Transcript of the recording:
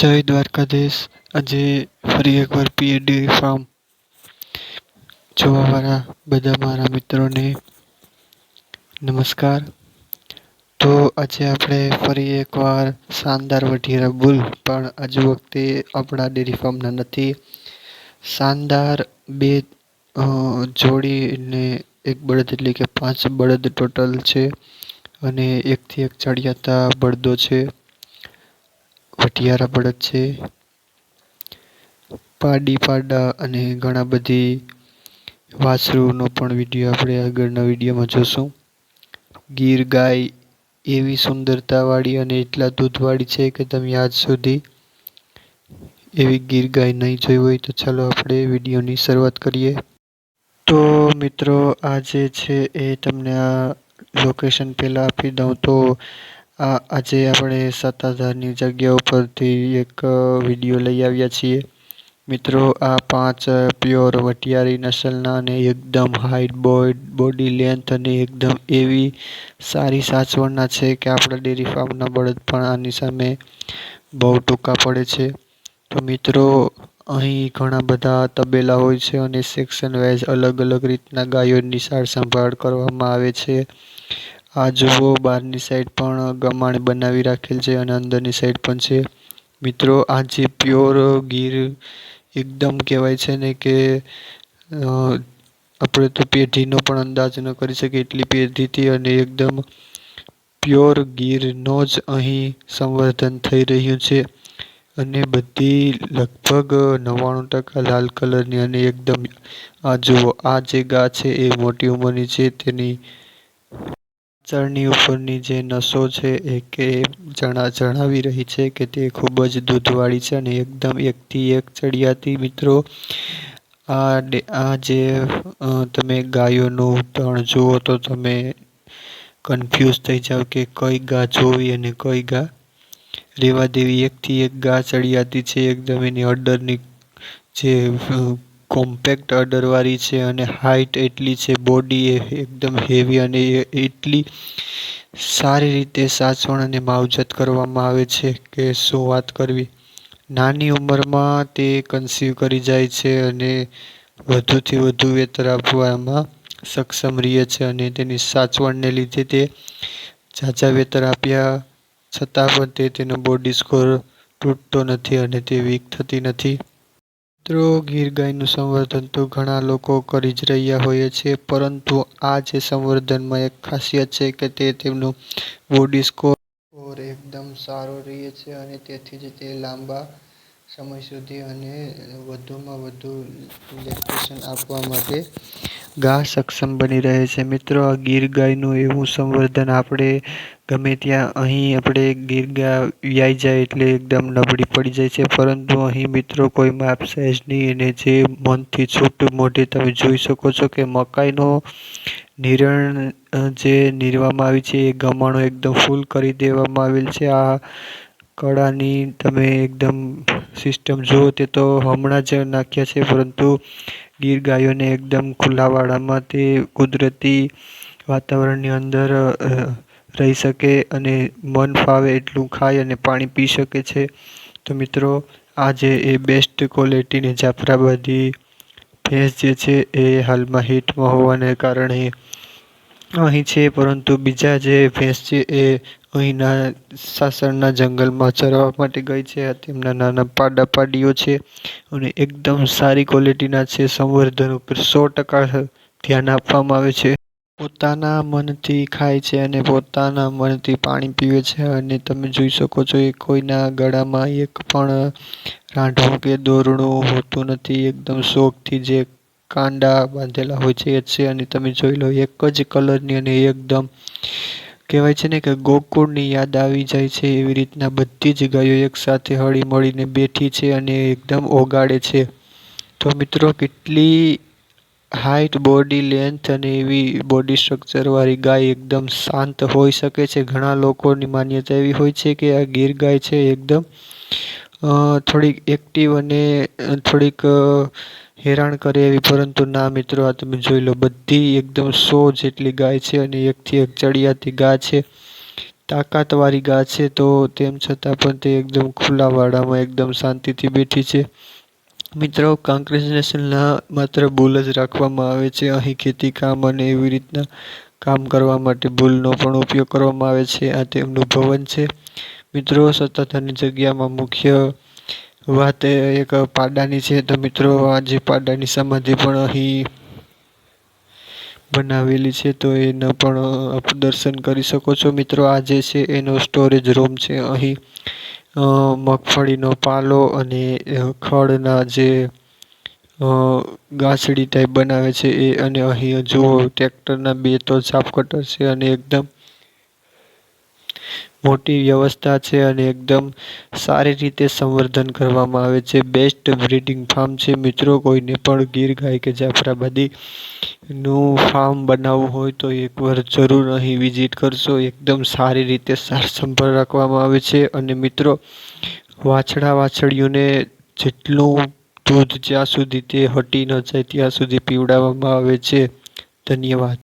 જય દ્વારકાધીશ. આજે ફરી એકવાર પીએ ડેરી ફાર્મ જોવાવાળા બધા મારા મિત્રોને નમસ્કાર. તો આજે આપણે ફરી એકવાર શાનદાર વઢીરા બુલ, પણ આજુ વખતે આપણા ડેરી ફાર્મના નથી. શાનદાર બે જોડીને એક બળદ એટલે કે પાંચ બળદ ટોટલ છે અને એકથી એક ચડિયાતા બળદો છે. વઢિયારા બળદ છે. પાડી પાડા અને ઘણા બધી વાસરુનો પણ વીડિયો આપણે આગળના વિડીયોમાં જોશું. ગીર ગાય એવી સુંદરતાવાળી અને એટલા દૂધવાળી છે કે તમે આજ સુધી એવી ગીર ગાય નહીં જોઈ હોય તો ચાલો આપણે વિડીયોની શરૂઆત કરીએ. તો મિત્રો આ જે છે એ તમને આ લોકેશન પહેલાં આપી દઉં તો આ આજે આપણે સત્તાધારની જગ્યા ઉપરથી એક વીડિયો લઈ આવ્યા છીએ. મિત્રો, આ પાંચ પ્યોર વટિયારી નસલના અને એકદમ હાઈટ બોય, બોડી લેન્થ અને એકદમ એવી સારી સાચવણના છે કે આપણા ડેરી ફાર્મના બળદ પણ આની સામે બહુ ટૂંકા પડે છે. તો મિત્રો, અહીં ઘણા બધા તબેલા હોય છે અને સેક્શન વાઇઝ અલગ અલગ રીતના ગાયોની સાર સંભાળ કરવામાં આવે છે. આ જુઓ, બહારની સાઈડ પણ ગમાણ બનાવી રાખેલ છે અને અંદરની સાઈડ પણ છે. મિત્રો, આ જે પ્યોર ગીર એકદમ કહેવાય છે ને કે આપણે તો પેઢીનો પણ અંદાજ ન કરી શકીએ એટલી પેઢીથી અને એકદમ પ્યોર ગીરનો જ અહીં સંવર્ધન થઈ રહ્યું છે. અને બધી લગભગ નવ્વાણું ટકા લાલ કલરની અને એકદમ, આ જુઓ, આ જે ગા છે એ મોટી ઉંમરની છે, તેની ચરણી ઉપરની જે નસો છે, એ કે જણા જણાવી રહી છે કે તે ખૂબ જ દૂધવાળી છે અને એકદમ એકથી એક ચડિયાતી મિત્રો. આ આ જે તમે ગાયોનું તણ જુઓ તો તમે કન્ફ્યુઝ થઈ જાઓ કે કઈ ગા જોવી અને કઈ ગા રેવા દેવી. એકથી એક ગા ચડિયાતી છે, એકદમ એની અડરની જે કોમ્પેક્ટ અડરવાળી છે અને હાઇટ એટલી છે બોડી એ એકદમ હેવી અને એટલી સારી રીતે સાચવણ અને માવજત કરવામાં આવે છે કે શું વાત કરવી. નાની ઉંમરમાં તે કન્સીવ કરી જાય છે અને વધુથી વધુ વેતર આપવામાં સક્ષમ રહે છે અને તેની સાચવણને લીધે તે ઝાઝા વેતર આપ્યા છતાં પણ તે તેનો બોડી સ્કોર તૂટતો નથી અને તે વીક થતી નથી. મિત્રો ગીર ગાયનું સંવર્ધન તો ઘણા લોકો કરી જ રહ્યા હોઈએ છે, પરંતુ આ જે સંવર્ધનમાં એક ખાસિયત છે કે તે તેમનું બોડી સ્કોર એકદમ સારો રહે છે અને તેથી જ તે લાંબા સમય સુધી અને વધુમાં વધુ લેક્ટેશન આપવા માટે ગા સક્ષમ બની રહે છે. મિત્રો, આ ગીર ગાયનું એવું સંવર્ધન આપણે ગમે ત્યાં અહીં આપણે ગીર ગાય વ્યાઈ જાય એટલે એકદમ નબળી પડી જાય છે. પરંતુ અહીં મિત્રો કોઈ માપ સાઈઝ નહીં અને જે મનથી છૂટ મોઢે તમે જોઈ શકો છો કે મકાઈનો નિરણ જે નીરવામાં આવી છે એ ગમાણો એકદમ ફૂલ કરી દેવામાં આવેલ છે. આ કળાની તમે એકદમ સિસ્ટમ જુઓ તે તો હમણાં જ નાખ્યા છે, પરંતુ ગીર ગાયોને એકદમ ખુલ્લા વાડામાં તે કુદરતી વાતાવરણની અંદર રહી શકે અને મન ફાવે એટલું ખાય અને પાણી પી શકે છે. તો મિત્રો, આજે એ બેસ્ટ ક્વોલિટીની જાફરાબાદી ભેંસ જે છે એ હાલમાં હિટમાં હોવાને કારણે અહીં છે, પરંતુ બીજા જે ભેંસ છે એ અહીંના સાસણના જંગલમાં ચરવા માટે ગઈ છે. તેમના નાના પાડા પાડીઓ છે અને એકદમ સારી ક્વોલિટીના છે. સંવર્ધન ઉપર સો ટકા ધ્યાન આપવામાં આવે છે. પોતાના મનથી ખાય છે અને પોતાના મનથી પાણી પીવે છે. અને તમે જોઈ શકો છો એ કોઈના ગળામાં એક પણ રાંઢવું કે દોરડું હોતું નથી. એકદમ શોખથી જે કાંડા બાંધેલા હોય છે એ છે. અને તમે જોઈ લો, એક જ કલરની અને એકદમ કહેવાય છે ને કે ગોકુળની યાદ આવી જાય છે એવી રીતના બધી જ ગાયો એકસાથે હળી મળીને બેઠી છે અને એકદમ ઓગાળે છે. તો મિત્રો, કેટલી હાઇટ બોડી લેન્થ અને એવી બોડી સ્ટ્રક્ચરવાળી ગાય એકદમ શાંત હોઈ શકે છે. ઘણા લોકોની માન્યતા એવી હોય છે કે આ ગીર ગાય છે, એકદમ થોડીક એક્ટિવ અને થોડીક હેરાન કરે એવી, પરંતુ ના મિત્રો, આ તમે જોઈ લો, બધી એકદમ સો જેટલી ગાય છે અને એકથી એક ચડિયાતી ગા છે, તાકાતવાળી ગાય છે, તો તેમ છતાં પણ તે એકદમ ખુલ્લા વાડામાં એકદમ શાંતિથી બેઠી છે. મિત્રો કાંકરેજનેશનના માત્ર બુલ જ રાખવામાં આવે છે, અહીં ખેતી કામ અને એવી રીતના કામ કરવા માટે ભૂલનો પણ ઉપયોગ કરવામાં આવે છે, આ તેમનું ભવન છે. મિત્રો સત્તાધારની જગ્યામાં મુખ્ય વાત એક પાડાની છે. તો મિત્રો, આ જે પાડાની સમાધિ પણ અહીં બનાવેલી છે, તો એના પણ દર્શન કરી શકો છો. મિત્રો, આ જે છે, એનો સ્ટોરેજ રૂમ છે. અહીં મગફળીનો પાલો અને ખડના જે ગાંસડી ટાઈપ બનાવે છે એ. અને અહીં જુઓ, ટ્રેક્ટરના બે તો સાફ કટર છે અને એકદમ મોટી વ્યવસ્થા છે અને એકદમ સારી રીતે સંવર્ધન કરવામાં આવે છે. બેસ્ટ બ્રીડિંગ ફાર્મ છે. મિત્રો, કોઈને પણ ગીર ગાય કે જાફરાબાદીનું ફાર્મ બનાવવું હોય તો એકવાર જરૂર અહીં વિઝિટ કરશો. એકદમ સારી રીતે સાર સંભાળ રાખવામાં આવે છે. અને મિત્રો, વાછડા વાછડીઓને જેટલું દૂધ જ્યાં સુધી તે હટી ન જાય ત્યાં સુધી પીવડાવવામાં આવે છે. ધન્યવાદ.